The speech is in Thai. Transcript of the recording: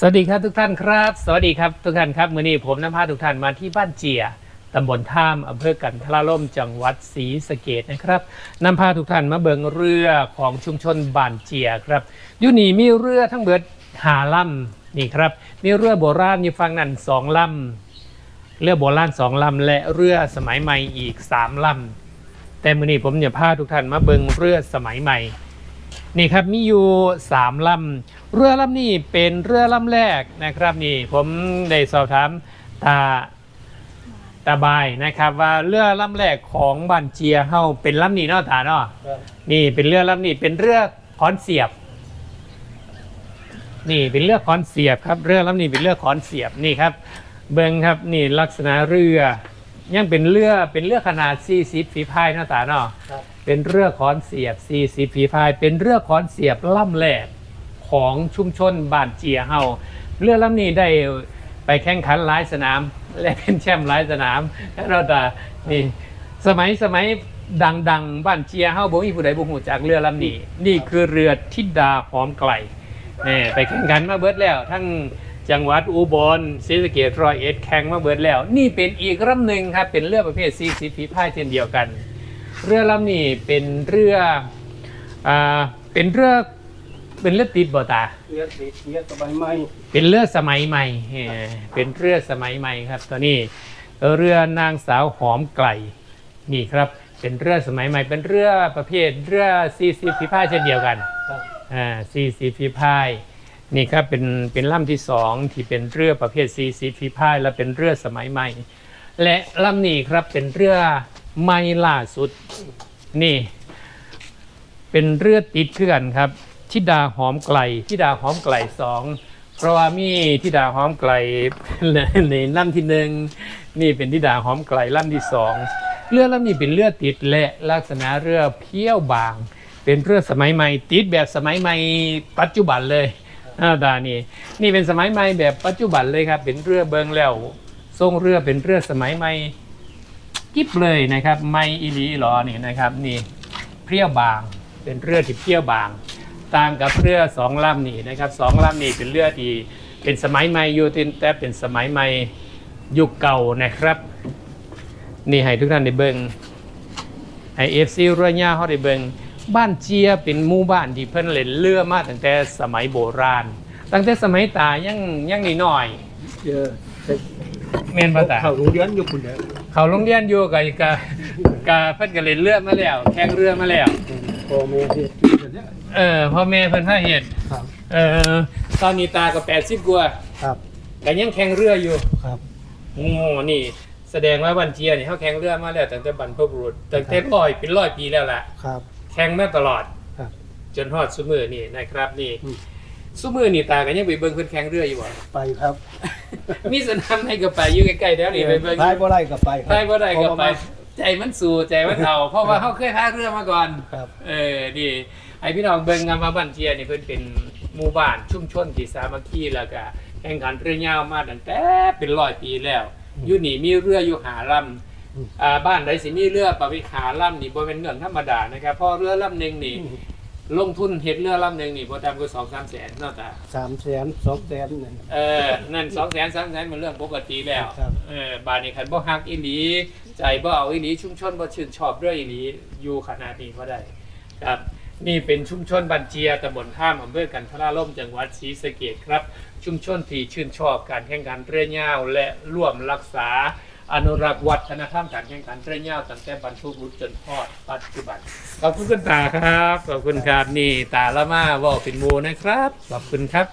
สวัสดีครับทุกท่านครับ สวัสดีครับทุกท่านครับมื่อนี้ผมนำพาทุกท่านมาที่บ้านเจียตำบลท่ามอำเภอกันทราล่มจังหวัดศรีสะเกดนะครับนำพาทุกท่านมาเบิงเรือของชุมชนบ้านเจียครับอยู่นี่มีเรือทั้งเบิดหาลำนี่ครับมีเรือโบราณอยู่ฝั่งนั้นสองลำเรือโบราณสองลำและเรือสมัยใหม่อีกสามลำแต่มื่อนี้ผมจะพาทุกท่านมาเบิงเรือสมัยใหม่ นี่ครับมีอยู่สามลำเรือลำนี้เป็นเรือลำแรกนะครับนี่ผมได้สอบถามตาตาบายนะครับ ว่าเรือลำแรกของบ้านเจียเฮาเป็นลำนี้เนาะตาเนาะนี่เป็นเรือลำนี้เป็นเรือขอนเสียบ นี่เป็นเรือขอนเสียบครับ เรือลำนี้เป็นเรือขอนเสียบนี่ครับ เบิงครับนี่ลักษณะเรือ ยังเป็นเรือเป็นเรือขนาด 40 ฝีพายเนาะตาเนาะครับเป็นเรือขอนเสียบ 40 ฝีพาย เป็นเรือขอนเสียบล่ำแรกของชุมชนบ้านเจียเฮาเรือลำนี้ได้ไปแข่งขันหลายสนาม และเป็นแชมป์หลายสนามเราแต่นี่สมัยสมัยดังๆ บ้านเจียเฮาบ่มีผู้ใดบ่ฮู้จักเรือลำนี้ นี่คือเรือทิดาหอมไกลนี่ไปแข่งขันมาเบิดแล้วทั้ง จังหวัดอุบลศรีสะเกษร้อยเอ็ดแข่งมาเบิดแล้ว นี่เป็นอีกลำหนึ่งครับเป็นเรือประเภท40ฝีพายเช่นเดียวกัน เรือลำนี้เป็นเรืออ่าเป็นเรือเป็นเรือติดบ่ตาเรียกเด็กเรียกสบายไหมเป็นเรือสมัยใหม่เอ่อเป็นเรือสมัยใหม่ครับตอนนี้เรือนางสาวหอมไกลนี่ครับ เป็นเรือสมัยใหม่ เป็นเรือประเภทเรือ40ฝีพายเช่นเดียวกัน ครับอ่า40ฝีพาย นี่ครับเป็นเป็นลำที่สองที่เป็นเรือประเภท40ฝีฟีพายและเป็นเรือสมัยใหม่ และลำนี้ครับเป็นเรือใหม่ล่าสุดนี่ เป็นเรือติดเคลื่อนครับทิดาหอมไกลทิดาหอมไกลสองเพราะว่ามีทิดาหอมไกลในลำที่หนึ่งนี่เป็นทิดาหอมไกลลำที่สองเรือลำนี้เป็นเรือติดและลักษณะเรือเพี้ยวบาง เป็นเรือสมัยใหม่ติดแบบสมัยใหม่ปัจจุบันเลย อ้าดานี่นี่เป็นสมัยใหม่แบบปัจจุบันเลยครับเป็นเรือเบิงแล้วทรงเรือเป็นเรือสมัยใหม่กิ๊บเลยนะครับไม่อีลีหรอนี่นะครับนี่เพรี้ยวบางเป็นเรือที่เพรี้ยวบางต่างกับเรือสองลำนี่นะครับสองลำนี่เป็นเรือที่เป็นสมัยใหม่อยู่แต่เป็นสมัยใหม่ยุคเก่านะครับนี่ให้ทุกท่านได้เบิงให้เอฟซีเรือญ่าเขาได้เบิง บ้านเจียเป็นหมู่บ้านที่เพิ่นเล่นเรือมาตั้งแต่สมัยโบราณ ตั้งแต่สมัยตายังยังน้อยเจอแต่ๆแม่นบ่ตาเข้าโรงเรียนอยู่คุณเด้อเขาโรงเรียนอยู่กับกับกับเพิ่นก็เล่นเรือมาแล้ว แข่งเรือมาแล้ว พ่อแม่ที่เดี๋ยวนี้เออพ่อแม่เพิ่นพาเฮ็ดครับเออตอนนี้ตาก็แปดสิบกว่าครับแต่ยังแข่งเรืออยู่ ครับ โอ้นี่ แสดงว่าวันเจียนี่เขาแข่งเรือมาแล้วตั้งแต่บรรพบุรุษตั้งแต่ร้อยเป็นร้อยปีแล้วล่ะครับ แข่งมาตลอดครับจนฮอดซุมือนี่นะครับนี่อืม ซุมือนี่ตาก็ยังไปเบิ่งเพิ่นแข่งเรืออยู่บ่ ไปครับมีสนามให้ก็ไปอยู่ใกล้ๆแล้วนี่ไปเบิ่งไปบ่ได้ก็ไปครับ ไปบ่ได้ก็ไปเพราะว่าใจมันสู้ใจมันเอา เพราะว่าเขาเคยพายเรือมาก่อนครับ เออดีไอพี่น้องเบิ่งงานมาบ้านเทียนี่เพิ่นเป็นหมู่บ้านชุมชนที่สามัคคีแล้วก็แข่งขันเรือยาวมาตั้งแต่เป็นร้อยปีแล้วอยู่นี่มีเรืออยู่หาลำ อ่าบ้านใดสิมีเรือประวิหาลำนี่บ่เป็นเรื่องธรรมดานะครับเพราะเรือลำหนึงนี่ลงทุนเฮ็ดเรือลำหนึงนี่บ่ต่ำกว่า2-3แสนเนาะตาสามแสนสองแสนนั่นเออนั่น2แสน3แสนมันเรื่องปกติแล้วครับเออบ้านนี้คันบ่ฮักอีหลีใจบ่เอาอีหลีชุมชนบ่ชื่นชอบเรืออีหลีอยู่ขนาดนี้บ่ได้ครับนี่เป็นชุมชนบันเจียตำบลท่ามอำเภอกันทราล่มจังหวัดศรีสะเกษครับ ชุมชนที่ชื่นชอบการแข่งขันเรือยาวและร่วมรักษา อนุรักษ์วัฒนธรรมการแข่งขันเรือยาตั้งแต่บรรพบุรุษจนทอดปัจจุบัน ขอบคุณคุณตาครับ ขอบคุณครับนี่ตาละมาว่าเป็นหมูนะครับ ขอบคุณครับ